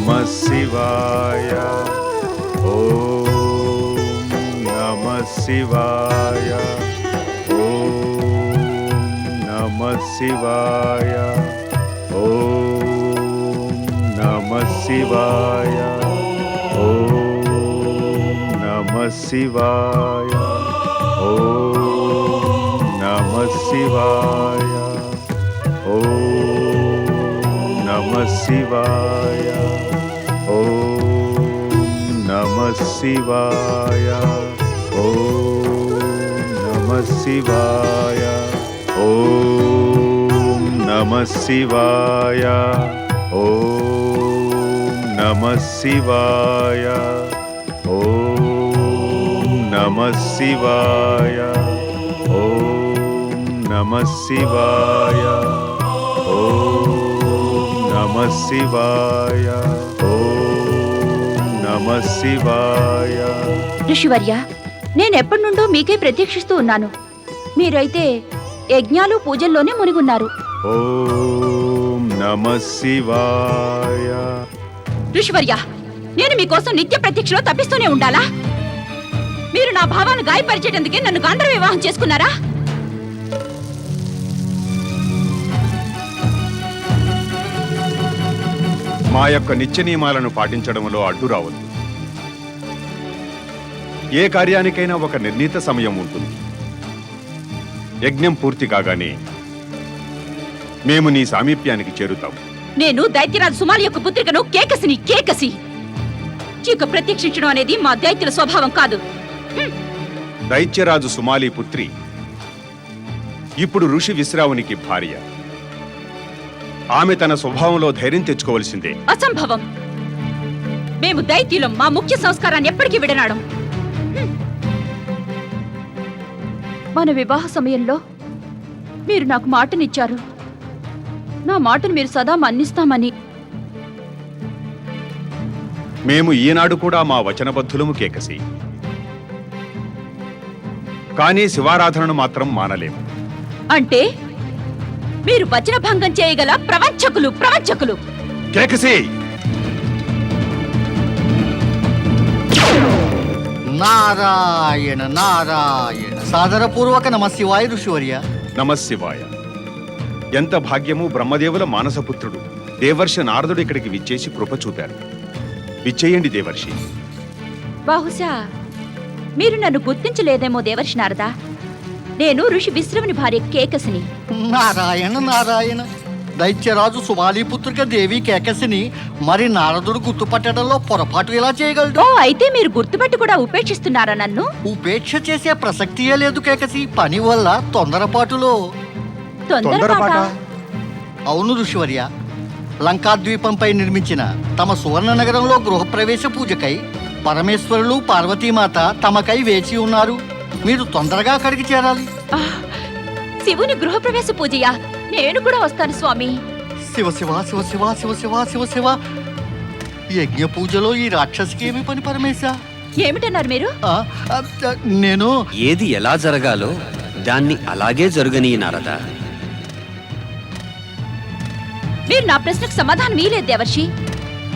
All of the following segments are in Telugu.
नमः शिवाय। ॐ नमः शिवाय। ॐ नमः शिवाय। ॐ नमः शिवाय। ॐ नमः शिवाय। ॐ नमः शिवाय। ॐ नमः शिवाय। शिवाय। ॐ नमः शिवाय। ॐ नमः शिवाय। ॐ नमः शिवाय। ॐ नमः शिवाय। ॐ नमः शिवाय। ॐ नमः शिवा నమ శివాయ. ఋషివర్య నేనెప్పటి నుండో మీకే ప్రతీక్షిస్తూ ఉన్నాను. మీరైతే యజ్ఞాలు పూజల్లోనే మునిగున్నారు. ఓం నమ శివాయ. ఋషివర్య నేను మీకోసం నిత్య ప్రతీక్షలో తప్పిస్తూనే ఉండాలా? మీరు నా భావాన్ని గాయపరిచేటందుకే నన్ను గాంధర్వ వివాహం చేసుకున్నారా? మా యొక్క నిత్య నియమాలను పాటించడంలో అడ్డు రావద్దు ఏ కార్యానికైనా ఒక నిర్ణీత సమయం ఉంటుంది. యజ్ఞం పూర్తి కాగానే మేము నీ సామీప్యానికి చేరుతాం. నేను దైత్యరాజు సుమాలి యొక్క పుత్రికను కేకసిని కేకసి. ఇక ప్రతీక్షించడం అనేది మా దైత్యుల స్వభావం కాదు. దైత్యరాజు సుమాలి పుత్రి ఇప్పుడు ఋషి విశ్రావునికి భార్య. ఆమె తన స్వభావంలో ధైర్యం తెచ్చుకోవలసిందే. అసంభవం. మేము దైత్యులం మా ముఖ్య సంస్కారాన్ని ఎప్పటికీ విడనాడం. మన వివాహ సమయంలో మీరు నాకు మాటనిచ్చారు. నా మాటను మీరు సదా మన్నిస్తామని. మేము ఈనాడు కూడా మా వచనబద్ధులము కేకసి. కానీ శివారాధనను మాత్రం మానలేము. అంటే మీరు వచన భంగం చేయగల ప్రవంచకులు ప్రవంచకులు. కేకసి! నారాయణ నారాయణ. సాదరపూర్వక నమ శివాయ ఋషివర్య. నమశివాయ ఎంత భాగ్యము బ్రహ్మదేవుల మానసపుత్రుడు. దేవర్షి నారదుడు ఇక్కడికి విచ్చేసి కృప చూపారు. విచ్చేయండి దేవర్షి. బహుశా మీరు నన్ను గుర్తించలేదేమో దేవర్షి నారదా. నేను ఋషి విశ్రవుని భార్య కేకసిని. నారాయణ నారాయణ. దైత్యరాజు సుమాలీపుత్రిక దేవి కేకసిని మరి నారదుడు గుర్తుపట్టడంలో పొరపాటు ఎలా చేయగలడు? ఓ అయితే మీరు గుర్తుపట్టి కూడా ఉపేక్షిస్తున్నారా నన్ను? ఉపేక్ష చేసే ప్రసక్తియే లేదు కేకసి. పని వల్ల తొందరపాటులో. తొందరపాట? అవును ఋషివర్య. లంకాద్వీపంపై నిర్మించిన తమ సువర్ణ నగరంలో గృహప్రవేశ పూజకై పరమేశ్వరులు పార్వతీమాత తమకై వేచి ఉన్నారు. మీరు తొందరగా అక్కడికి చేరాలి. శివుని గృహప్రవేశ పూజయా? నేను కూడా వస్తాను స్వామి. శివ శివ శివ శివ శివ శివ శివ శివ. యజ్ఞ పూజలో ఈ రాక్షసికి ఏమి పని పరమేశ? ఏమిటన్నారు మీరు? ఆ, ఆ, ఆ, నేను ఏది ఎలా జరగాలో దాన్ని అలాగే జరుగని నారద. మీరు నా ప్రశ్నకు సమాధానం మీలేదు దేవర్షి.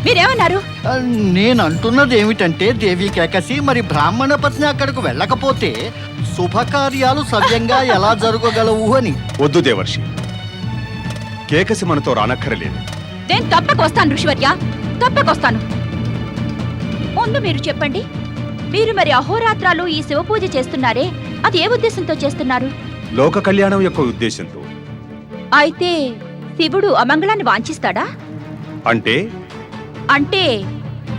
మీరేమన్నారు? ఆ, నేను అంటున్నది ఏమిటంటే దేవి కేకసి మరి బ్రాహ్మణ పత్ని అక్కడికి వెళ్ళకపోతే శుభకార్యాలు సవ్యంగా ఎలా జరగగలవు అని. వద్దు దేవర్షి. కేకసి మనతో రానక్కరలేదు. నేను తప్పక వస్తాను ఋషివర్య తప్పక వస్తాను ముందు మీరు చెప్పండి మీరు మరి అహోరాత్రాలు ఈ శివ పూజ చేస్తున్నారే అది ఏ ఉద్దేశంతో చేస్తున్నారు? లోక కళ్యాణం యొక్క ఉద్దేశంతో. అయితే శివుడు అమంగళాన్ని వాంఛిస్తాడా? అంటే? అంటే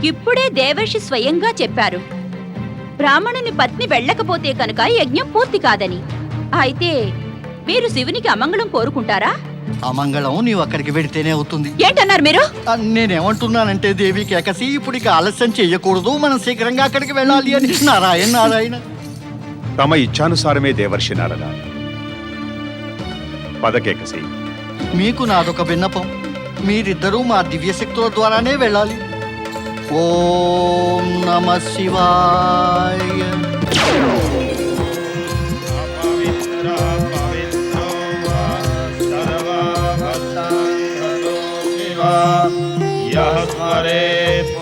ఇప్పుడే దేవర్షి స్వయంగా చెప్పారు బ్రాహ్మణుని పత్ని వెళ్ళకపోతే కనుక యజ్ఞం పూర్తి కాదని. అయితే మీరు శివునికి అమంగళం కోరుకుంటారా? అమంగళం నీవు అక్కడికి వెడితేనే అవుతుంది. ఏంటన్నారు మీరు? ఆ, నేనేమంటున్నానంటే దేవి కేకసి ఇప్పుడు ఇక ఆలస్యం చెయ్యకూడదు మనం శీఘ్రంగా అక్కడికి వెళ్ళాలి అని. నారాయణ నారాయణ. తమ ఇచ్ఛానుసారమే దేవర్షి నారద. పదకేకసి. మీకు నాదొక విన్నపం. మీరిద్దరూ మా దివ్య శక్తుల ద్వారానే వెళ్ళాలి. ఓం నమ శివాయ.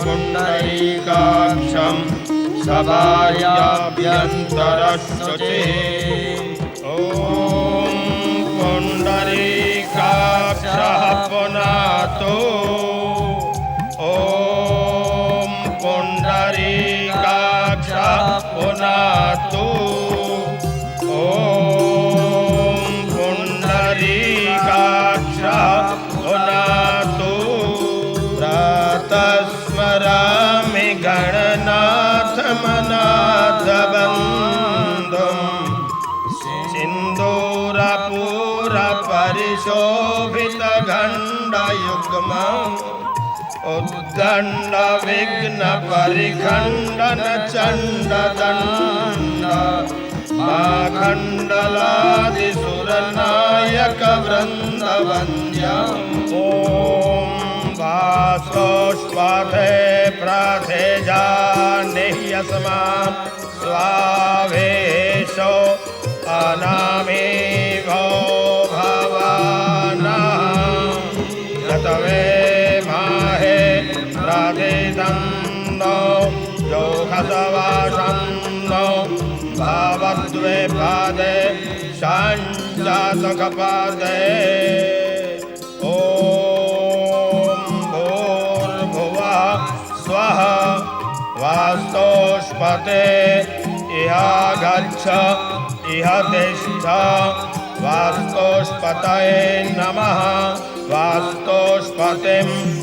पुण्डरीकाक्षं सभायाभ्यन्तरशुचिः ॐ पुण्डरीकाक्षः पुनातो ॐ पुण्डरीकाक्षः पुनातो दंड विघ्न परिखंडन चंड दंड माखंडलादि सुरनायक वृंद वंद्यम ओम प्राथे जानेह्यस्मा स्वावेशो अनामे भव प्रादितं नो योगसवासं नो भावद्वे पादे शाञ्जातकपादे। ॐ भूर्भुवः स्वः वास्तोष्पते इह गच्छ इह तिष्ठ वास्तोष्पतये नमः वास्तोष्पतिम्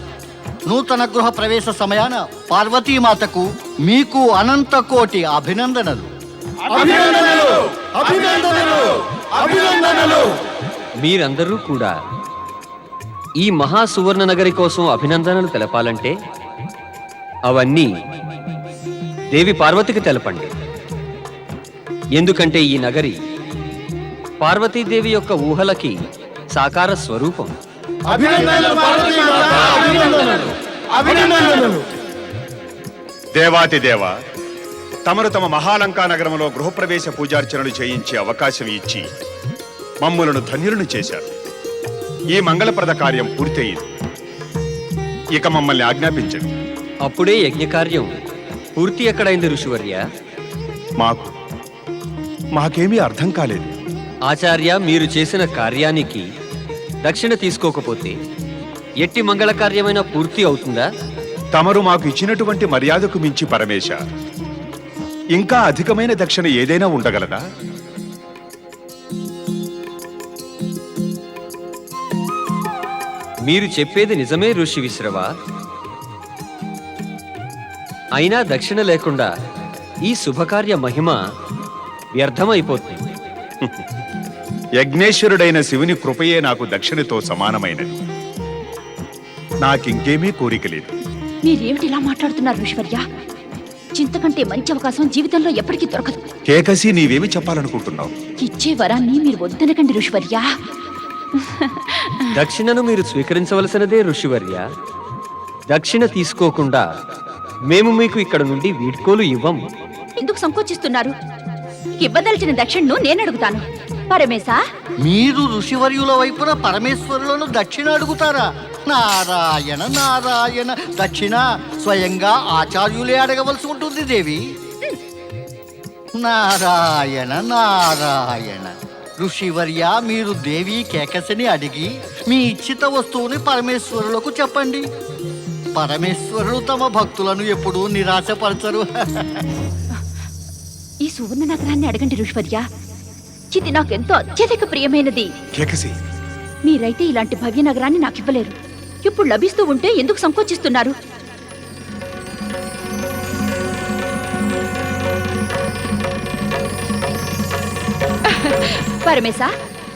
నూతన గృహ ప్రవేశ సమయాన పార్వతీమాతకు మీకు అనంత కోటి అభినందనలు. మీరందరూ కూడా ఈ మహా సువర్ణ నగరి కోసం అభినందనలు తెలపాలంటే అవన్నీ దేవి పార్వతికి తెలపండి. ఎందుకంటే ఈ నగరి పార్వతీదేవి యొక్క ఊహలకి సాకార స్వరూపం. దేవాతి దేవ తమరు తమ మహాలంకా నగరంలో గృహప్రవేశ పూజార్చనలు చేయించే అవకాశం ఇచ్చి మమ్ములను ధన్యులను చేశారు. ఈ మంగళప్రద కార్యం పూర్తయింది. ఇక మమ్మల్ని ఆజ్ఞాపించండి. అప్పుడే యజ్ఞకార్యం పూర్తి ఎక్కడైంది ఋషివర్య? మాకు. మాకేమీ అర్థం కాలేదు. ఆచార్య మీరు చేసిన కార్యానికి దక్షిణ తీసుకోకపోతే ఎట్టి మంగళ కార్యమైన పూర్తి అవుతుందా? తమరు మాకు ఇచ్చినటువంటి మర్యాదకు మించి పరమేశ ఇంకా అధికమైన దక్షిణ ఏదైనా ఉండగలదా? మీరు చెప్పేది నిజమే ఋషి విశ్రవ. అయినా దక్షిణ లేకుండా ఈ శుభకార్య మహిమ వ్యర్థమైపోతుంది. యజ్ఞేశ్వరుడైన శివుని కృపయే నాకు దక్షిణతో సమానమైనది. నాకింకేమీ కోరిక లేదు. మీరేమిటి ఇలా మాట్లాడుతున్నారు ఋషివర్య చింతకంటే మంచి అవకాశం జీవితంలో ఎప్పటికీ దొరకదు. కేకసి నీవేమి చెప్పాలనుకుంటున్నావు? ఇచ్చే వరాన్ని మీరు వద్దనకండి ఋషివర్య. దక్షిణను మీరు స్వీకరించవలసినదే ఋషివర్య. దక్షిణ తీసుకోకుండా మేము మీకు ఇక్కడ నుండి వీడ్కోలు ఇవ్వం ఎందుకు సంకోచిస్తున్నారు? ఇవ్వదలిచిన దక్షిణను నేను అడుగుతాను పరమేశా? మీరు ఋషివర్యుల వైపున పరమేశ్వరులను దక్షిణ అడుగుతారా? నారాయణ నారాయణ. దక్షిణ స్వయంగా ఆచార్యులే అడగవలసి ఉంటుంది దేవి. నారాయణ నారాయణ. ఋషివర్య మీరు దేవి కేకసిని అడిగి మీ ఇచ్చిత వస్తువుని పరమేశ్వరులకు చెప్పండి. పరమేశ్వరుడు తమ భక్తులను ఎప్పుడూ నిరాశపరచరు. ఈ సువర్ణ నగరాన్ని అడగండి ఋషివర్య. ఇది నాకెంతో అత్యధిక ప్రియమైనది. కేకసి. మీరైతే ఇలాంటి భవ్య నగరాన్ని నాకు ఇవ్వలేరు ఇప్పుడు లభిస్తూ ఉంటే ఎందుకు సంకోచిస్తున్నారు? పరమేశా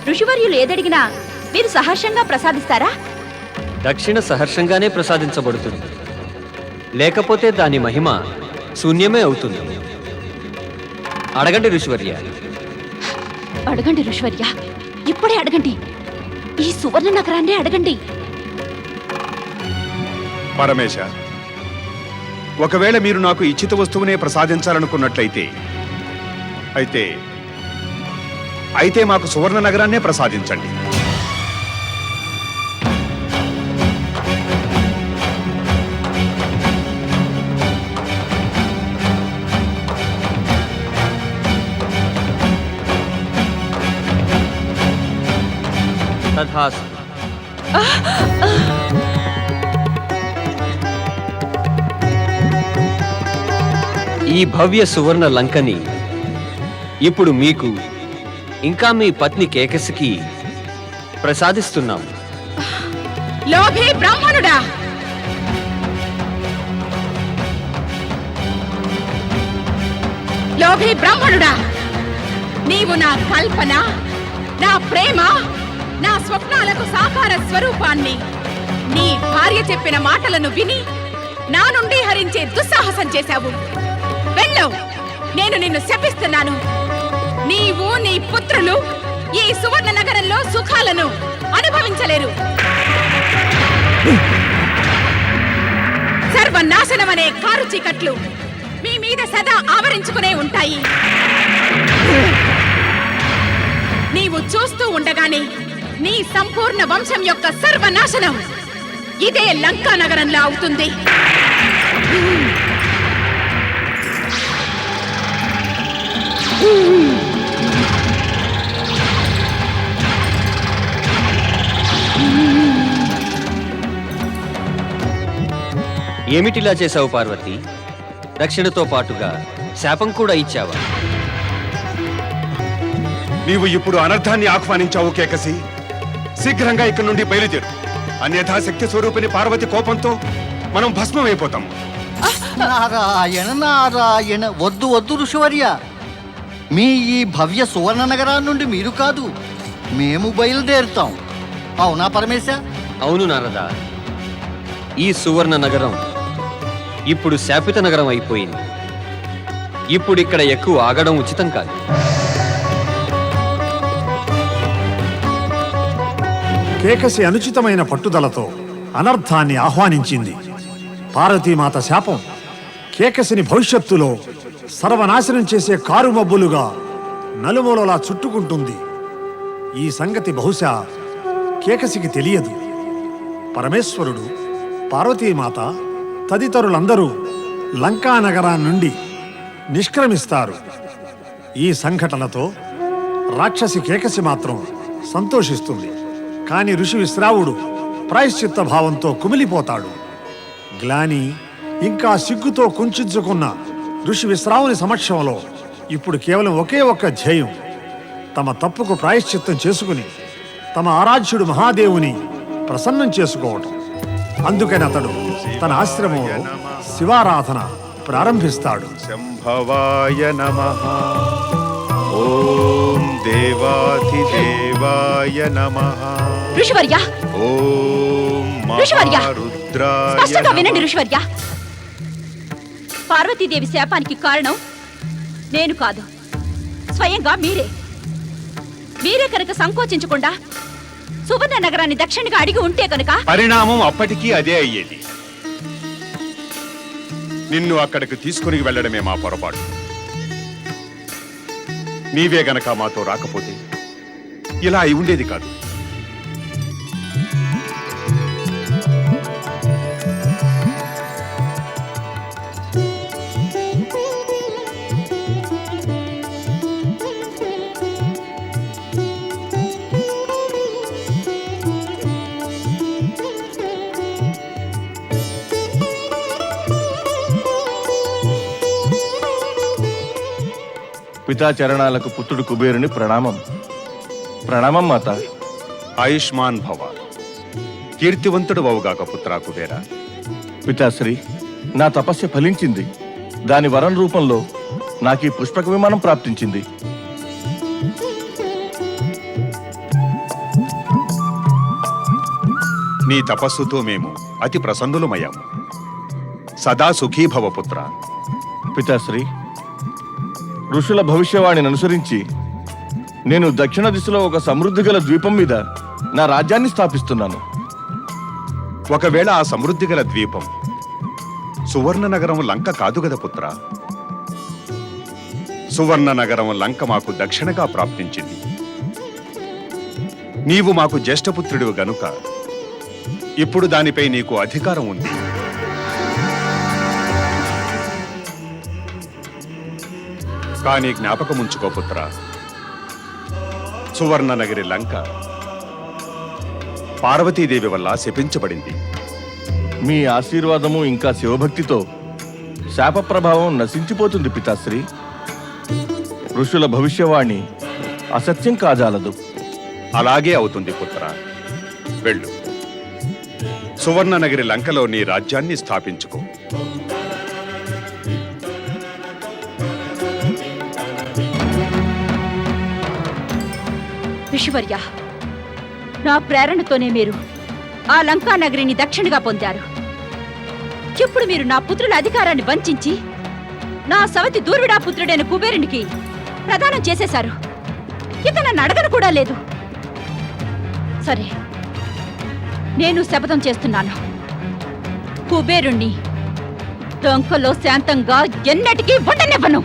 ఋషివర్యులు ఏదడిగినా మీరు సహర్షంగా ప్రసాదిస్తారా? దక్షిణ సహర్షంగానే ప్రసాదించబడుతుంది. లేకపోతే దాని మహిమ శూన్యమే అవుతుంది. అడగండి ఋషివర్య. అడగండి ఋష్వర్య. ఇప్పుడే అడగండి. ఈ సువర్ణ నగరాన్ని అడగండి. పరమేశ ఒకవేళ మీరు నాకు ఇచ్చిత వస్తువునే ప్రసాదించాలనుకున్నట్లయితే అయితే అయితే మాకు సువర్ణ నగరాన్నే ప్రసాదించండి. తథాస్తు ఈ భవ్య సువర్ణ లంకని ఇప్పుడు మీకు ఇంకా మీ పత్ని కేకసికి ప్రసాదిస్తున్నాం. లోభే బ్రాహ్మణుడా! లోభే బ్రాహ్మణుడా! నీవు నా కల్పన నా ప్రేమ నా స్వప్నాలకు సాకార స్వరూపాన్ని. నీ భార్య చెప్పిన మాటలను విని నా నుండి హరించే దుస్సాహసం చేశావు. వెళ్ళవు నేను నిన్ను శపిస్తున్నాను. నీవు నీ పుత్రులు ఈ సువర్ణ నగరంలో సుఖాలను అనుభవించలేరు. సర్వనాశనమనే కారు చీకట్లు మీ మీద సదా ఆవరించుకునే ఉంటాయి. నీవు చూస్తూ ఉండగానే నీ సంపూర్ణ వంశం యొక్క సర్వనాశనం. ఇదే లంకా నగరంలో అవుతుంది. ఏమిటిలా చేశావు పార్వతి? దక్షిణతో పాటుగా శాపం కూడా ఇచ్చావా? నీవు ఇప్పుడు అనర్థాన్ని ఆహ్వానించావు కేకసి. శీఘ్రంగా ఇక్కడి నుండి బయలుదేరు. అన్యథా శక్తి స్వరూపిణి పార్వతి కోపంతో మనం భస్మమైపోతాం. నారాయణ నారాయణ వద్దు వద్దు ఋషివర్య. మీ ఈ భవ్య సువర్ణ నగరాన్ని నుండి మీరు కాదు మేము బయలుదేరుతాం. అవునా పరమేశ? అవును నారదా. ఈ సువర్ణ నగరం ఇప్పుడు శాపిత నగరం అయిపోయింది. ఇప్పుడు ఇక్కడ ఎక్కువ ఆగడం ఉచితం కాదు. కేకసి అనుచితమైన పట్టుదలతో అనర్థాన్ని ఆహ్వానించింది. పార్వతీమాత శాపం. కేకసిని భవిష్యత్తులో సర్వనాశనం చేసే కారు మబ్బులుగా నలుమూలలా చుట్టుకుంటుంది. ఈ సంగతి బహుశా కేకసికి తెలియదు. పరమేశ్వరుడు పార్వతీమాత తదితరులందరూ లంకా నగరా నుండి నిష్క్రమిస్తారు. ఈ సంఘటనతో రాక్షసి కేకసి మాత్రం సంతోషిస్తుంది. కాని ఋషి విశ్రావుడు ప్రాయశ్చిత్త భావంతో కుమిలిపోతాడు. గ్లాని ఇంకా సిగ్గుతో కుంచుకున్న ఋషి విశ్రావుని సమక్షంలో ఇప్పుడు కేవలం ఒకే ఒక్క ధ్యేయం తమ తప్పుకు ప్రాయశ్చిత్తం చేసుకుని తమ ఆరాధ్యుడు మహాదేవుని ప్రసన్నం చేసుకోవటం. అందుకని అతడు తన ఆశ్రమంలో శివారాధన ప్రారంభిస్తాడు. శంభవాయ నమ. దేవాధిదేవాయ నమ. ఋషివర్య! ఓం ఋషివర్య! స్పష్టంగా. వినండి ఋషివర్య. పార్వతీదేవి శాపానికి కారణం నేను కాదు. స్వయంగా మీరే. మీరే కనుక సంకోచించకుండా సువర్ణ నగరాన్ని దక్షిణగా అడిగి ఉంటే కనుక పరిణామం అప్పటికీ అదే అయ్యేది. నిన్ను అక్కడికి తీసుకుని వెళ్ళడమే మా పొరపాటు. నీవే గనక మాతో రాకపోతే ఇలా అయి ఉండేది కాదు. పితా చరణాలకు పుత్రుడు కుబేరుని ప్రణామం. ప్రణామం మాత. ఆయుష్మాన్ భవ. కీర్తివంతుడు అవుగాక పుత్రా కుబేరా. పితాశ్రీ నా తపస్య ఫలించింది. దాని వరం రూపంలో నాకు ఈ పుష్పక విమానం ప్రాప్తించింది. నీ తపస్సుతో మేము అతి ప్రసన్నులమయ్యాము. సదా సుఖీభవ పుత్ర. పితాశ్రీ ఋషుల భవిష్యవాణిని అనుసరించి నేను దక్షిణ దిశలో ఒక సమృద్ధి గల ద్వీపం మీద నా రాజ్యాన్ని స్థాపిస్తున్నాను. ఒకవేళ ఆ సమృద్ధి గల ద్వీపం సువర్ణ నగరం లంక కాదు గద పుత్ర? సువర్ణ నగరం లంక మాకు దక్షిణగా ప్రాప్తించింది. నీవు మాకు జ్యేష్ఠపుత్రుడివి గనుక ఇప్పుడు దానిపై నీకు అధికారం ఉంది. కానీ జ్ఞాపకముంచుకో పుత్ర. సువర్ణ నగరి లంక పార్వతీదేవి వల్ల శపించబడింది. మీ ఆశీర్వాదము ఇంకా శివభక్తితో శాప ప్రభావం నశించిపోతుంది పితాశ్రీ. ఋషుల భవిష్యవాణి అసత్యం కాజాలదు. అలాగే అవుతుంది పుత్ర. వెళ్ళు. సువర్ణ నగరి లంకలో నీ రాజ్యాన్ని స్థాపించుకో. ఋషివర్య నా ప్రేరణతోనే మీరు ఆ లంకా నగరిని దక్షిణగా పొందారు. ఇప్పుడు మీరు నా పుత్రుల అధికారాన్ని వంచించి నా సవతి దూర్విడా పుత్రుడైన కుబేరునికి ప్రదానం చేసేశారు. ఇక నన్ను అడగను కూడా లేదు. సరే నేను శపథం చేస్తున్నాను. కుబేరుణ్ణి డొంకలో శాంతంగా ఎన్నటికీ ఉండనివ్వను.